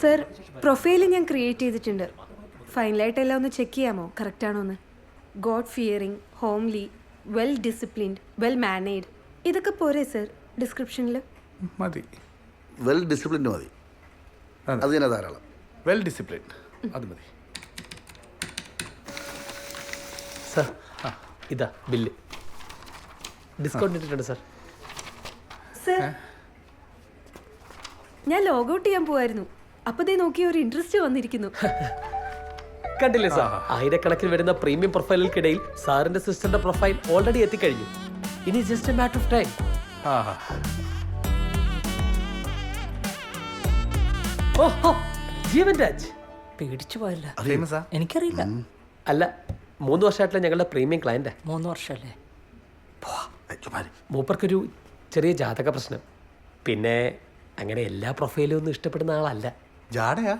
Sir profile ഞാൻ create ചെയ്തിട്ടുണ്ട്. ഫൈനലായിട്ട് എല്ലാം ഒന്ന് ചെക്ക് ചെയ്യാമോ? കറക്റ്റ് ആണോ എന്ന് God fearing homely well disciplined well mannered ഇതൊക്കെ പോരെ സർ? ഡിസ്ക്രിപ്ഷനിൽ മതി. വെൽ ഡിസിപ്ലിൻഡ് മതി. അത്. തന്നെ ധാരാളം. വെൽ ഡിസിപ്ലിൻഡ് അത് മതി. സർ ഇതാ ബില്ല്. ഡിസ്കൗണ്ട് ഇട്ടിട്ടുണ്ട് സർ. സർ ഞാൻ ലോഗൗട്ട് ഔട്ട് ചെയ്യാൻ പോവായിരുന്നു. അപ്പോൾ ദേ നോക്കി ഒരു ഇൻട്രസ്റ്റ് വന്നിരിക്കുന്നു. കണ്ടില്ലേ സാർ ആയിരക്കണക്കിന് വരുന്ന പ്രീമിയം പ്രൊഫൈലുകൾക്കിടയിൽ സാറിന്റെ സിസ്റ്ററിന്റെ പ്രൊഫൈൽ ഓൾറെഡി എത്തിക്കഴിഞ്ഞു. ഇനി just a matter of time ഓഹോ ജീവൻ രാജ്. പേടിച്ചു പോയല്ല. ഫേമസാ എനിക്കറിയില്ല. അല്ല മൂന്ന് വർഷമായിട്ടുള്ള ഞങ്ങളുടെ പ്രീമിയം ക്ലയന്റ് മൂന്ന് വർഷമല്ലേ? മൂപ്പർക്കൊരു ചെറിയ ജാതക പ്രശ്നം. പിന്നെ അങ്ങനെ എല്ലാ പ്രൊഫൈലും ഒന്നും ഇഷ്ടപ്പെടുന്ന ആളല്ല. ജാടയാ?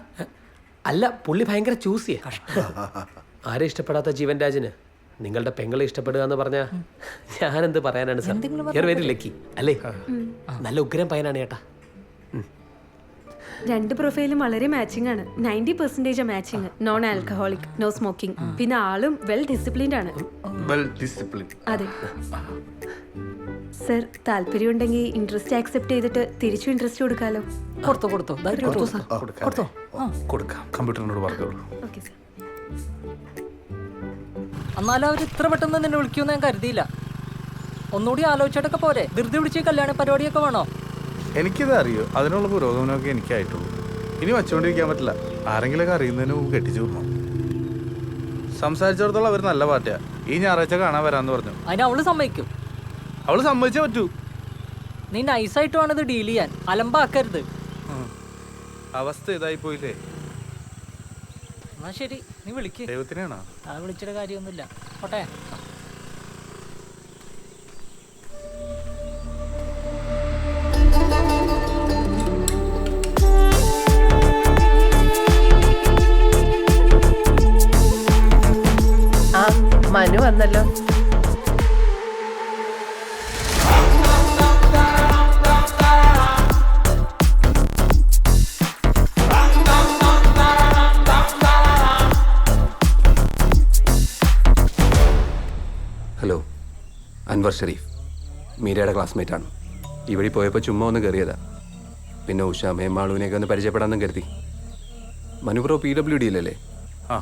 അല്ല പുള്ളി ഭയങ്കര ചൂസിയെ. ആരെ ഇഷ്ടപ്പെടാത്ത ജീവൻ രാജന്? നിങ്ങളുടെ പെങ്ങളെ ഇഷ്ടപ്പെടുക എന്ന് പറഞ്ഞാ എന്ത് പറയാനാണ് സാർ? വെരി ലക്കി അല്ലേ? നല്ല ഉഗ്രം പയ്യനാണ് ചേട്ടാ. രണ്ട് പ്രൊഫൈലും വളരെ മാച്ചിങ് ആണ്. Ninety percentage matching non alcoholic no smoking പിന്നെ ആളും വെൽ ഡിസിപ്ലിൻഡ് ആണ്. വെൽ ഡിസിപ്ലിൻ അതെ. സർ താല്പര്യമുണ്ടെങ്കിൽ ഇൻട്രസ്റ്റ് ആക്സെപ്റ്റ് ചെയ്തിട്ട് തിരിച്ചു ഇൻട്രസ്റ്റ് കൊടുക്കാലോ? കൊടുത്തോ കൊടുത്തോ. കൊടുത്തോ കൊടുക്കാം. കമ്പ്യൂട്ടറിനോട് പറഞ്ഞോളൂ. Okay sir. എന്നാലും അവർ ഇത്ര പെട്ടെന്ന് നിന്നെ വിളിക്കുമെന്ന് ഞാൻ കരുതിയില്ല. ഒന്നുകൂടി ആലോചിച്ചിട്ടൊക്കെ പോരെ. ധൃതി പിടിച്ച് കല്യാണ പരിപാടിയൊക്കെ വേണോ? എനിക്കിത് അറിയോ. അതിനുള്ള പുരോഗമനമൊക്കെ എനിക്കായിട്ടുള്ളൂ. ഇനി വച്ചുകൊണ്ടിരിക്കാൻ പറ്റില്ല. ആരെങ്കിലൊക്കെ അറിയുന്നതിന് മുമ്പ് കെട്ടിച്ചു വിടണം. സംസാരിച്ചിടത്തോളം അവർ നല്ല പാർട്ടിയാ. ഈ ഞായറാഴ്ച കാണാൻ വരാന്ന് പറഞ്ഞു. അതിന് അവൾ സമ്മതിക്കും. അവൾ സമ്മതിച്ചേ പറ്റൂ. നീ നൈസായിട്ട് വേണം ഇത് ഡീൽ ചെയ്യാൻ. അലമ്പാക്കരുത്. അവസ്ഥ ഇതായി പോയില്ലേ? എന്നാ ശരി നീ വിളിക്ക്. ദൈവത്തിനാണോ? ആ വിളിച്ചിട്ട് കാര്യമൊന്നുമില്ല. പോട്ടെ. ആ മനു വന്നല്ലോ. അൻവർ ഷെരീഫ് മീരയുടെ ക്ലാസ്മേറ്റ് ആണ് ഈ വഴി പോയപ്പോൾ ചുമ്മാ ഒന്ന് കയറിയതാ പിന്നെ ഉഷ മേമാളുവിനെയൊക്കെ ഒന്ന് പരിചയപ്പെടാമെന്നും കരുതി. മനുപ്രോ പി ഡബ്ല്യു ഡിയിലല്ലേ ആ.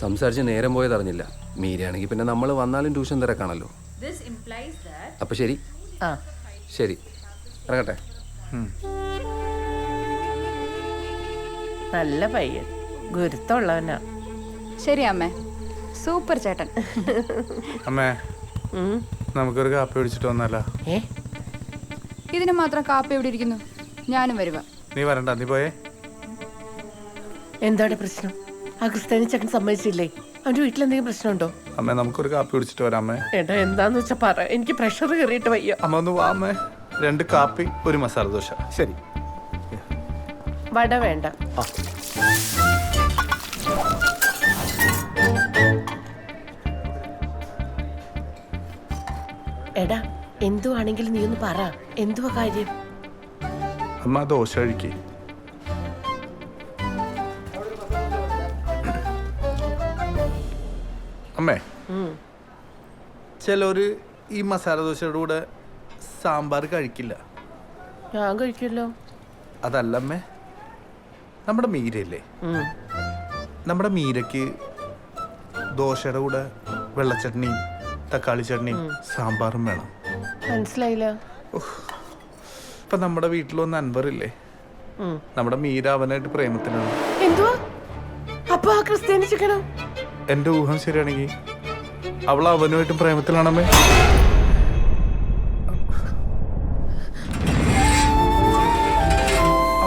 സംസാരിച്ച് നേരം പോയതറിഞ്ഞില്ല മീരയാണെങ്കിൽ പിന്നെ നമ്മൾ വന്നാലും ട്യൂഷൻ തിരക്കാണല്ലോ. അപ്പൊ ശരി. ആ. ശരി. ഇറങ്ങട്ടെ. നല്ല പയ്യൻ. ഗുരുത്തമുള്ളവനാ ശരി അമ്മേ. സൂപ്പർ ചേട്ടൻ. അമ്മേ നമുക്കൊരു കാപ്പി പിടിച്ചിട്ട് വന്നാലോ ഏ? ഇതിന് മാത്രം കാപ്പി എവിടെ ഇരിക്കുന്നു? ഞാനും വരുക നീ വരണ്ട നീ പോയേ. എന്താണ് പ്രശ്നം? ആ ചേട്ടൻ സമ്മതിച്ചില്ലേ? അവന്റെ വീട്ടിൽ എന്തെങ്കിലും പ്രശ്നമുണ്ടോ? അമ്മ നമുക്കൊരു കാപ്പി പിടിച്ചിട്ട് വരാം അമ്മേ. ഏട്ടാ എന്താന്ന് വെച്ചാ പറ. എനിക്ക് പ്രഷർ കയറിയിട്ട് വയ്യ. അമ്മ ഒന്ന് വാ അമ്മേ. രണ്ട് കാപ്പി ഒരു മസാല ദോശ. ശരി. വട വേണ്ട. എടാ എന്തുവാണെങ്കിലും നീ ഒന്ന് പറ. എന്തുവാ കാര്യം? അമ്മ ദോശ കഴിക്കേ. അമ്മേ. ചിലര് ഈ മസാല ദോശയുടെ കൂടെ സാമ്പാർ കഴിക്കില്ല. ഞാൻ കഴിക്കല്ലോ അതല്ല അമ്മേ. നമ്മുടെ മീരയില്ലേ. നമ്മുടെ മീരയ്ക്ക് ദോശയുടെ കൂടെ വെള്ളച്ചട്നിയും തക്കാളി ചട്നിയും സാമ്പാറും വേണം. മനസ്സിലായില്ല. ഇപ്പൊ നമ്മുടെ വീട്ടിൽ വന്ന അൻവറില്ലേ? നമ്മുടെ മീര അവനായിട്ട് പ്രേമത്തിലാണ്. എന്തുവാ? അപ്പൊ ആ ക്രിസ്ത്യാനി ചിക്കനോ? എന്റെ ഊഹം ശരിയാണെങ്കിൽ അവൾ അവനുമായിട്ടും പ്രേമത്തിലാണമ്മേ.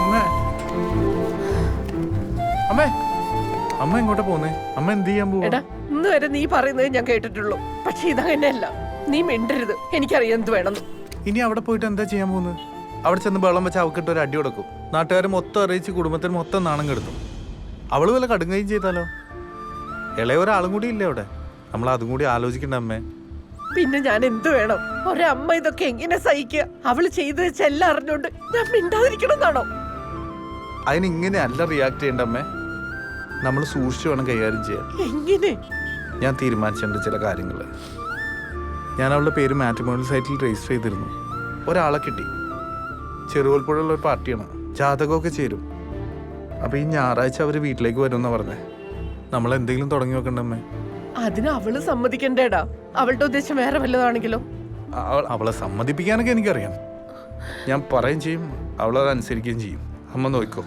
അമ്മേ. അമ്മേ. അമ്മ എങ്ങോട്ടാ പോന്നേ? അമ്മ എന്ത് ചെയ്യാൻ പോവാ? എടാ ഇന്ന് വരെ നീ പറയുന്നത് ഞാൻ കേട്ടിട്ടുള്ളൂ. പക്ഷെ ഇതങ്ങനെയല്ല. നീ മിണ്ടരുത്. എനിക്കറിയാം എന്ത് വേണം ഇനി അവിടെ പോയിട്ട് എന്താ ചെയ്യാൻ പോകുന്നത്? അവിടെ ചെന്ന് വെള്ളം വെച്ച് അവക്കിട്ട് ഒരു അടി കൊടുക്കും. നാട്ടുകാർ മൊത്തം അറിയിച്ച് കുടുംബത്തിന് മൊത്തം നാണം കെടുത്തും. അവൾ വല്ല കടുങ്ങുകയും ചെയ്താലോ? ഇളയ ഒരാളും കൂടി ഇല്ലേ അവിടെ? നമ്മൾ അതും കൂടി ആലോചിക്കണ്ട അമ്മേ. പിന്നെ ഞാൻ എന്ത് വേണം? ഒരമ്മ ഇതൊക്കെ എങ്ങനെ സഹിക്കുക? അവൾ ചെയ്ത് വെച്ചെല്ലാം അറിഞ്ഞോണ്ട് ഞാൻ മിണ്ടാതിരിക്കണം എന്നാണോ? അല്ല റിയാക്ട് ചെയ്യേണ്ട അമ്മേ. നമ്മൾ സൂക്ഷിച്ചു വേണം കൈകാര്യം ചെയ്യാൻ. എങ്ങനെ? ഞാൻ തീരുമാനിച്ചിട്ടുണ്ട് ചില കാര്യങ്ങൾ. ഞാൻ അവളുടെ പേര് മാട്രിമോണിയൽ സൈറ്റിൽ രജിസ്റ്റർ ചെയ്തിരുന്നു. ഒരാളെ കിട്ടി. ചെറുകോൽപ്പുഴയുള്ള ഒരു പാർട്ടിയാണ്. ജാതകമൊക്കെ ചേരും. അപ്പോൾ ഈ ഞായറാഴ്ച അവർ വീട്ടിലേക്ക് വരുമെന്നാണ് പറഞ്ഞേ. നമ്മൾ എന്തെങ്കിലും തുടങ്ങി വെക്കണ്ടമ്മേ അതിന് അവൾ സമ്മതിക്കണ്ടേടാ. അവളുടെ ഉദ്ദേശം വേറെ വല്ലതാണെങ്കിലോ? അവൾ അവളെ സമ്മതിപ്പിക്കാനൊക്കെ എനിക്കറിയാം. ഞാൻ പറയുകയും ചെയ്യും. അവളത് അനുസരിക്കുകയും ചെയ്യും. അമ്മ നോക്കോ.